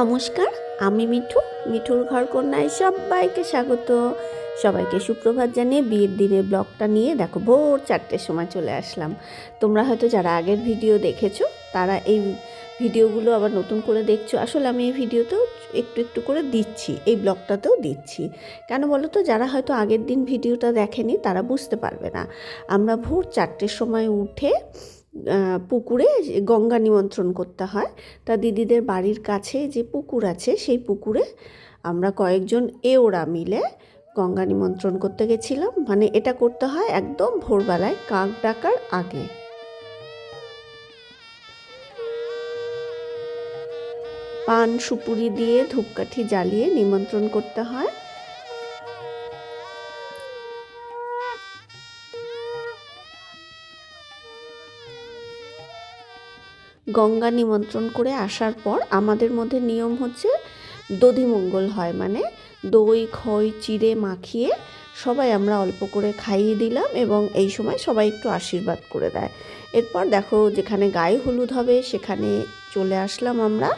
নমস্কার, আমি মিঠু, মিঠুর ঘর কন্যায় সবাইকে স্বাগত। সবাইকে সুপ্রভাত জানিয়ে বিয়ের দিনের ব্লগটা নিয়ে দেখো ভোর চারটের সময় চলে আসলাম। তোমরা হয়তো যারা আগের ভিডিও দেখেছ, তারা এই ভিডিওগুলো আবার নতুন করে দেখছ। আসলে আমি এই ভিডিওতেও একটু একটু করে দিচ্ছি, এই ব্লগটাতেও দিচ্ছি। কেন বলো তো, যারা হয়তো আগের দিন ভিডিওটা দেখেনি, তারা বুঝতে পারবে না। আমরা ভোর চারটের সময় উঠে পুকুরে গঙ্গা নিমন্ত্রণ করতে হয়। তা দিদিদের বাড়ির কাছে যে পুকুর আছে, সেই পুকুরে আমরা কয়েকজন এওরা মিলে গঙ্গা নিমন্ত্রণ করতে গেছিলাম। মানে এটা করতে হয় একদম ভোরবেলায় কাক ডাকার আগে। পান সুপুরি দিয়ে ধূপকাঠি জ্বালিয়ে নিমন্ত্রণ করতে হয়। গঙ্গা নিমন্ত্রণ করে আসার পর আমাদের মধ্যে নিয়ম হচ্ছে দধিমঙ্গল হয় মানে দই, খই, চিড়ে মাখিয়ে সবাই আমরা অল্প করে খাইয়ে দিলাম এবং এই সময় সবাই একটু আশীর্বাদ করে দেয়। এরপর দেখো যেখানে গায়ে হলুদ হবে সেখানে চলে আসলাম আমরা।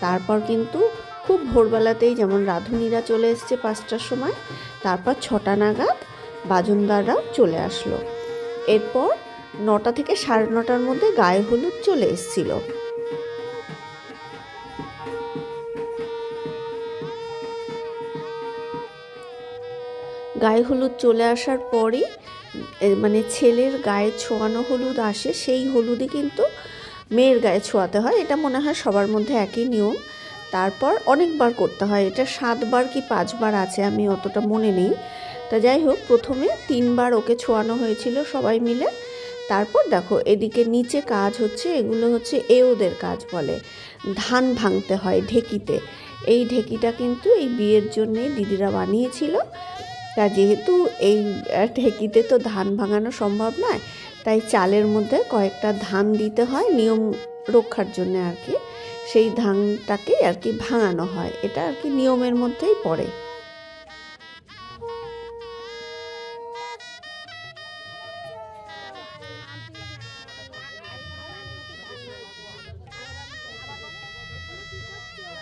তারপর কিন্তু খুব ভোরবেলাতেই যেমন রাঁধুনিরা চলে এসছে পাঁচটার সময়, তারপর ছটা নাগাদ বাজনদাররাও চলে আসলো। এরপর নটা থেকে সাড়ে নটার মধ্যে গায়ে হলুদ চলে এসছিল। গায়ে হলুদ চলে আসার পরই মানে ছেলের গায়ে ছোঁয়ানো হলুদ আসে, সেই হলুদই কিন্তু মেয়ের গায়ে ছোঁয়াতে হয়। এটা মনে হয় সবার মধ্যে একই নিয়ম। তারপর অনেকবার করতে হয়। এটা সাতবার কি পাঁচবার আছে আমি অতটা মনে নেই। তা যাই হোক, প্রথমে তিনবার ওকে ছোঁয়ানো হয়েছিল সবাই মিলে। তারপর দেখো, এদিকে নিচে কাজ হচ্ছে, এগুলো হচ্ছে এওদের কাজ বলে। ধান ভাঙতে হয় ঢেকিতে। এই ঢেকিটা কিন্তু এই বিয়ের জন্যে দিদিরা বানিয়েছিল। তা যেহেতু এই ঢেকিতে তো ধান ভাঙানো সম্ভব নয়, তাই চালের মধ্যে কয়েকটা ধান দিতে হয় নিয়ম রক্ষার জন্য আর কি। সেই ধানটাকে আর কি ভাঙানো হয়। এটা আর কি নিয়মের মধ্যেই পড়ে।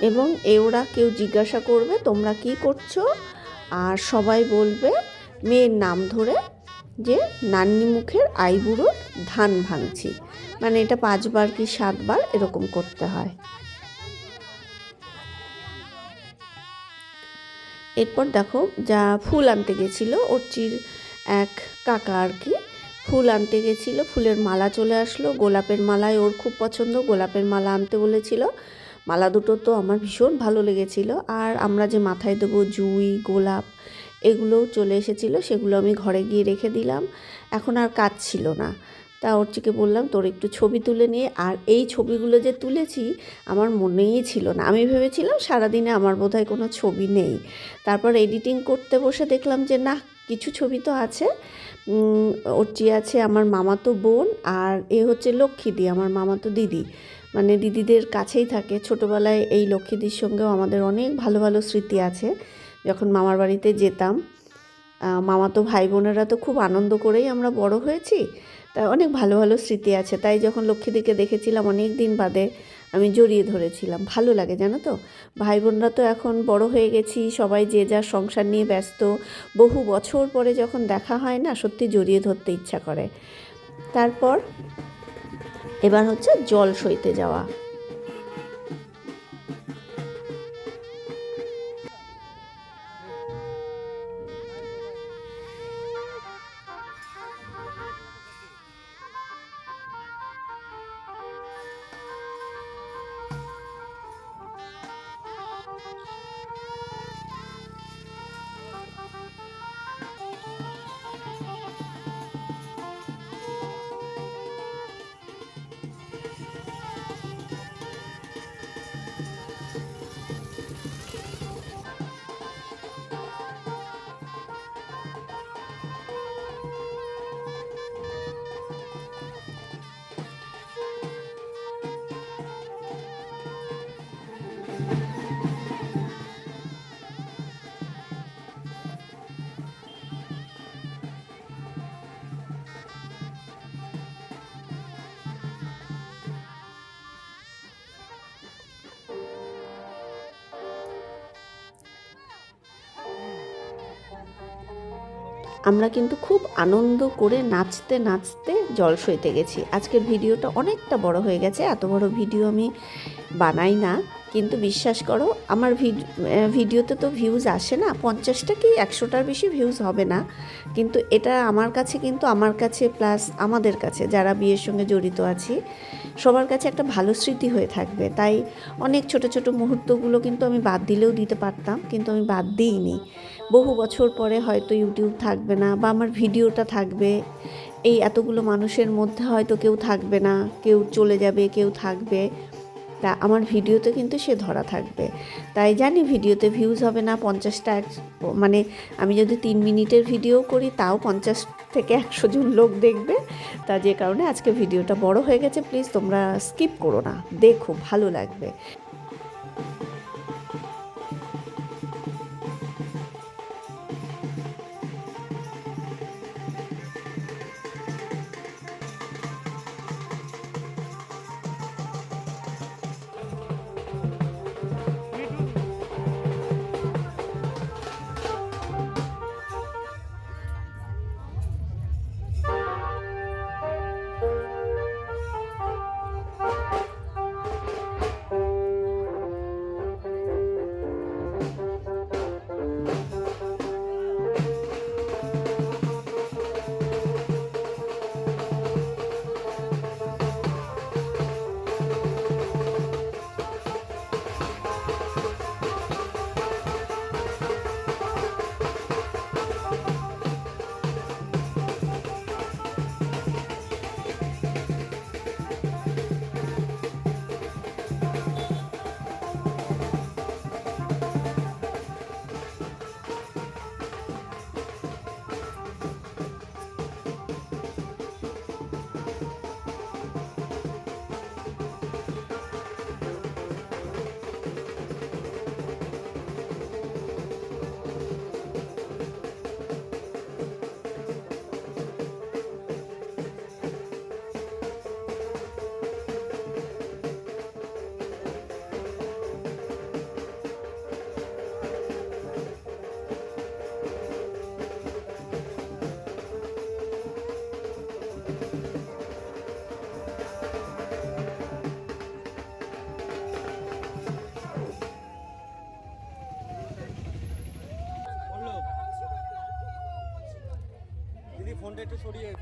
এবং এওরা কেউ জিজ্ঞাসা করবে, তোমরা কি করছ? আর সবাই বলবে, মেয়ের নাম ধরে যে নান্নি মুখের আইবুড়োর ধান ভাঙছি। মানে এটা পাঁচবার কি সাতবার এরকম করতে হয়। এরপর দেখো যা ফুল আনতে গেছিল, ওর চির এক কাকা আর কি, ফুল আনতে গেছিল, ফুলের মালা চলে আসলো, গোলাপের মালায় ওর খুব পছন্দ, গোলাপের মালা আনতে বলেছিল। মালা দুটো তো আমার ভীষণ ভালো লেগেছিল। আর আমরা যে মাথায় দেবো জুই গোলাপ এগুলোও চলে এসেছিল সেগুলো আমি ঘরে গিয়ে রেখে দিলাম। এখন আর কাজ ছিল না। তা অর্চিকে বললাম তোর একটু ছবি তুলে নিয়ে। আর এই ছবিগুলো যে তুলেছি আমার মনেই ছিল না। আমি ভেবেছিলাম সারাদিনে আমার বোধহয় কোনো ছবি নেই। তারপর এডিটিং করতে বসে দেখলাম যে না কিছু ছবি তো আছে। উম, অর্চি আছে আমার মামাতো বোন আর এ হচ্ছে লক্ষ্মীদি আমার মামাতো দিদি। মানে দিদিদের কাছেই থাকে। ছোটোবেলায় এই লক্ষ্মীদির সঙ্গেও আমাদের অনেক ভালো ভালো স্মৃতি আছে। যখন মামার বাড়িতে যেতাম মামা তো ভাই বোনেরা তো খুব আনন্দ করেই আমরা বড় হয়েছি। তাই অনেক ভালো ভালো স্মৃতি আছে। তাই যখন লক্ষ্মীদিকে দেখেছিলাম অনেক দিন বাদে, আমি জড়িয়ে ধরেছিলাম। ভালো লাগে, জানো তো? ভাই বোনরা তো এখন বড় হয়ে গেছি, সবাই যে যার সংসার নিয়ে ব্যস্ত। বহু বছর পরে যখন দেখা হয় না, সত্যি জড়িয়ে ধরতে ইচ্ছা করে। তারপর এবার হচ্ছে জল সইতে যাওয়া। আমরা কিন্তু খুব আনন্দ করে নাচতে নাচতে জল সইতে গেছি। আজকের ভিডিওটা অনেকটা বড় হয়ে গেছে, এত বড় ভিডিও আমি বানাই না। কিন্তু বিশ্বাস করো, আমার ভিডিওতে তো ভিউজ আসে না, পঞ্চাশটা কি একশোটার বেশি ভিউজ হবে না। কিন্তু এটা আমার কাছে কিন্তু আমার কাছে প্লাস আমাদের কাছে, যারা বিয়ের সঙ্গে জড়িত আছি, সবার কাছে একটা ভালো স্মৃতি হয়ে থাকবে। তাই অনেক ছোট ছোট মুহূর্তগুলো কিন্তু আমি বাদ দিলেও দিতে পারতাম, কিন্তু আমি বাদ দিইনি। বহু বছর পরে হয়তো ইউটিউব থাকবে না বা আমার ভিডিওটা থাকবে। এই এতগুলো মানুষের মধ্যে হয়তো কেউ থাকবে না, কেউ চলে যাবে, কেউ থাকবে। তা আমার ভিডিওতে কিন্তু সে ধরা থাকবে। তাই জানি ভিডিওতে ভিউজ হবে না পঞ্চাশটা এক মানে আমি যদি তিন মিনিটের ভিডিও করি তাও পঞ্চাশ থেকে একশো জন লোক দেখবে। তা যে কারণে আজকে ভিডিওটা বড় হয়ে গেছে প্লিজ তোমরা স্কিপ করো না। দেখো, ভালো লাগবে। একটু সরিয়ে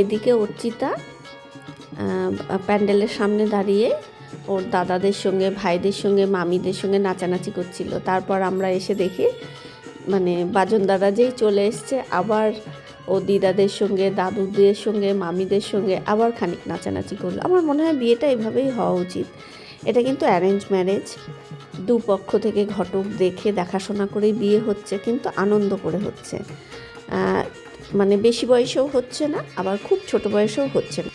এদিকে অর্চিতা প্যান্ডেলের সামনে দাঁড়িয়ে ওর দাদাদের সঙ্গে, ভাইদের সঙ্গে, মামিদের সঙ্গে নাচানাচি করছিল। তারপর আমরা এসে দেখি মানে বাজন দাদা যেই চলে এসছে, আবার ও দিদাদের সঙ্গে, দাদুদের সঙ্গে, মামিদের সঙ্গে আবার খানিক নাচানাচি করল। আমার মনে হয় বিয়েটা এভাবেই হওয়া উচিত। এটা কিন্তু অ্যারেঞ্জ ম্যারেজ। দু পক্ষ থেকে ঘটক দেখে, দেখাশোনা করেই বিয়ে হচ্ছে, কিন্তু আনন্দ করে হচ্ছে। মানে বেশি বয়সেও হচ্ছে না, আবার খুব ছোট বয়সেও হচ্ছে না।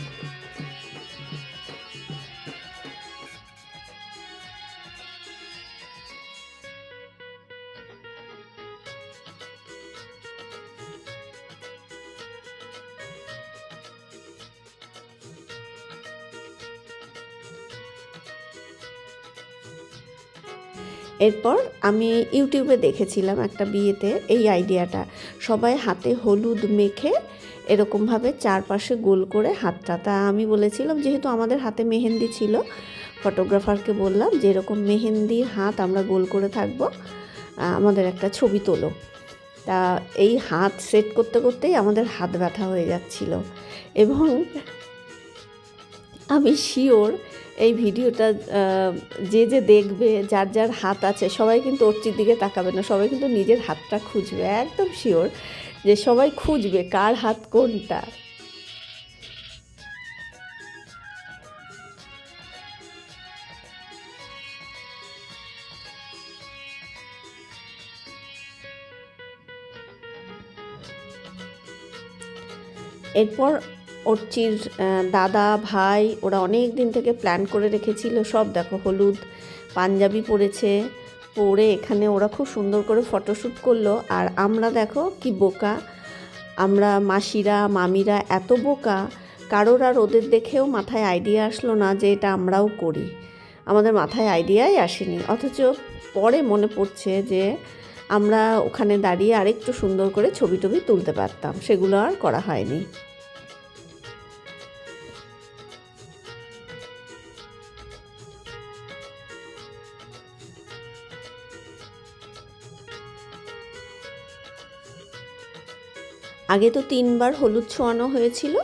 এরপর আমি ইউটিউবে দেখেছিলাম একটা বিয়েতে এই আইডিয়াটা। সবাই হাতে হলুদ মেখে এরকমভাবে চারপাশে গোল করে হাতটা। তা আমি বলেছিলাম, যেহেতু আমাদের হাতে মেহেন্দি ছিল, ফটোগ্রাফারকে বললাম যে এরকম মেহেন্দির হাত আমরা গোল করে থাকব আমাদের একটা ছবি তোলো। তা এই হাত সেট করতে করতেই আমাদের হাত ব্যথা হয়ে যাচ্ছিল। এবং আমি শিওর এই ভিডিওটা যে যে দেখবে, যার যার হাত আছে, সবাই কিন্তু ওরচির দিকে তাকাবে না। সবাই কিন্তু নিজের হাতটা খুঁজবে, একদম শিওর যে সবাই খুঁজবে কার হাত কোনটা। এরপর ওরচির আহ, দাদা ভাই ওরা অনেক দিন থেকে প্ল্যান করে রেখেছিল। সব দেখো হলুদ পাঞ্জাবি পরেছে পরে এখানে ওরা খুব সুন্দর করে ফটোশ্যুট করল। আর আমরা দেখো কি বোকা। আমরা মাসিরা মামিরা এত বোকা কারোর আর ওদের দেখেও মাথায় আইডিয়া আসলো না যে এটা আমরাও করি। আমাদের মাথায় আইডিয়াই আসেনি। অথচ পরে মনে পড়ছে যে আমরা ওখানে দাঁড়িয়ে আরেকটু সুন্দর করে ছবি টবি তুলতে পারতাম। সেগুলো আর করা হয়নি। আগে তো তিনবার হলুদ ছোঁয়ানো হয়েছিল।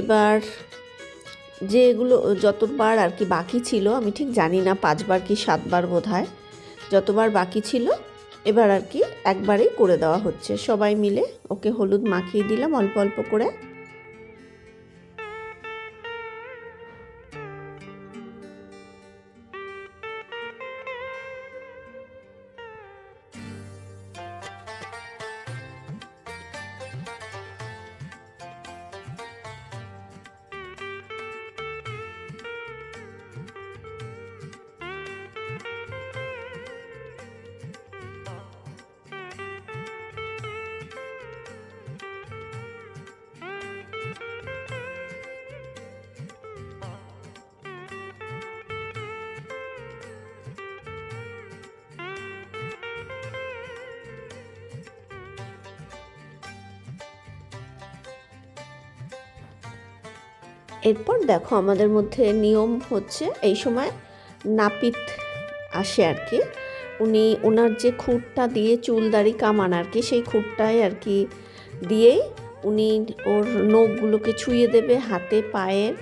এবার যেগুলো যতবার আর কি বাকি ছিল, আমি ঠিক জানি না পাঁচবার কি সাতবার বোধ হয় যতবার বাকি ছিল, এবার আর কি একবারেই করে দেওয়া হচ্ছে। সবাই মিলে ওকে হলুদ মাখিয়ে দিলাম অল্প অল্প করে। এরপর দেখো আমাদের মধ্যে নিয়ম হচ্ছে এই সময় নাপিত আসে আর কি। উনি ওনার যে খুঁটটা দিয়ে চুল দাড়ি কামান আর কি, সেই খুঁটটায় আর কি দিয়েই উনি ওর নখগুলোকে ছুঁয়ে দেবে হাতে, পায়ের।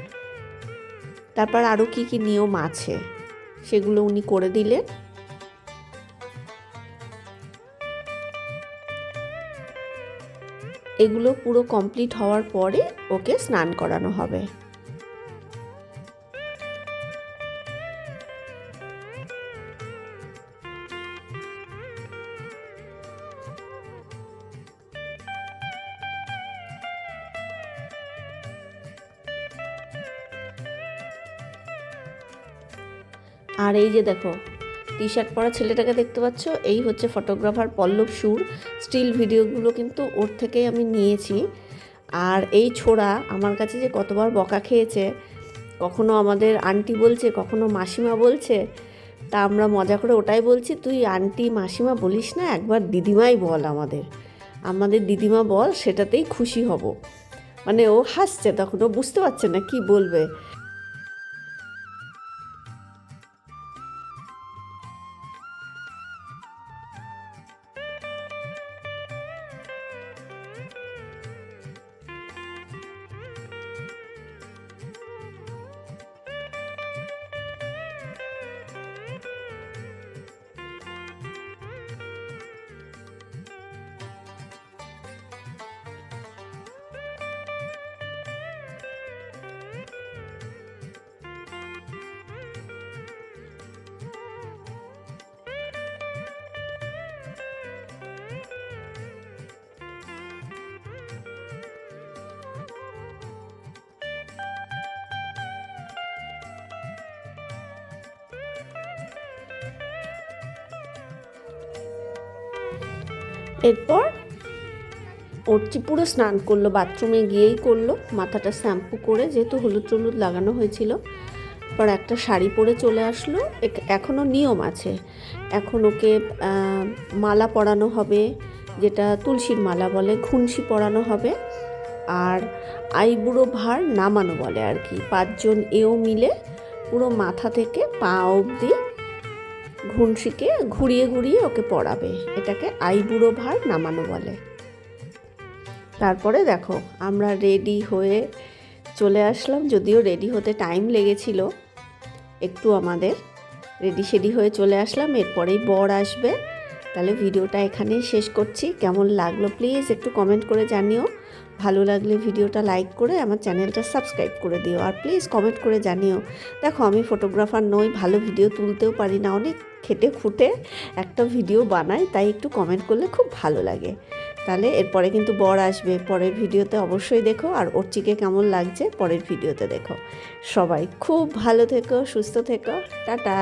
তারপর আরও কি কি নিয়ম আছে সেগুলো উনি করে দিলেন। এগুলো পুরো কমপ্লিট হওয়ার পরে ওকে স্নান করানো হবে। আর এই যে দেখো টি শার্ট পরা ছেলেটাকে দেখতে পাচ্ছ? এই হচ্ছে ফটোগ্রাফার পল্লব সুর। স্টিল ভিডিওগুলো কিন্তু ওর থেকেই আমি নিয়েছি। আর এই ছোড়া আমার কাছে যে কতবার বকা খেয়েছে, কখনো আমাদের আন্টি বলছে, কখনো মাসিমা বলছে, তা আমরা মজা করে ওটাই বলছি, তুই আন্টি মাসিমা বলিস না, একবার দিদিমাই বল আমাদের। আমাদের দিদিমা বল, সেটাতেই খুশি হব। মানে ও হাসছে, তখন ও বুঝতে পারছে না কি বলবে। এরপর অর্চি পুরো স্নান করল, বাথরুমে গিয়েই করল। মাথাটা শ্যাম্পু করে যেহেতু হলুদ টলুদ লাগানো হয়েছিল পর একটা শাড়ি পরে চলে আসলো। এখ- এখনও নিয়ম আছে। এখন ওকে মালা পরানো হবে, যেটা তুলসীর মালা বলে ঘুনসি পরানো হবে। আর আইবুড়ো ভার নামানো বলে আর কি। পাঁচজন এও মিলে পুরো মাথা থেকে পা অবধি ঘুনসিকে ঘুরিয়ে ঘুরিয়ে ওকে পড়াবে। এটাকে আইবুড়ো ভার নামানো বলে। তারপরে দেখো, আমরা রেডি হয়ে চলে আসলাম। যদিও রেডি হতে টাইম লেগেছিল, একটু আমাদের রেডি সেডি হয়ে চলে আসলাম। এরপরেই বর আসবে। তাহলে ভিডিওটা এখানেই শেষ করছি। কেমন লাগল প্লিজ একটু কমেন্ট করে জানিও। ভালো লাগলে ভিডিওটা লাইক করে আমার চ্যানেলটা সাবস্ক্রাইব করে দিও। আর প্লিজ কমেন্ট করে জানিও। দেখো, আমি ফটোগ্রাফার নই, ভালো ভিডিও তুলতেও পারি না। অনেক খেটে খুঁটে একটা ভিডিও বানাই, তাই একটু কমেন্ট করলে খুব ভালো লাগে। তাহলে এরপরে কিন্তু বর আসবে, পরের ভিডিওতে অবশ্যই দেখো। আর ওর চিকে কেমন লাগছে পরের ভিডিওতে দেখো। সবাই খুব ভালো থেকো, সুস্থ থেকো। টাটা!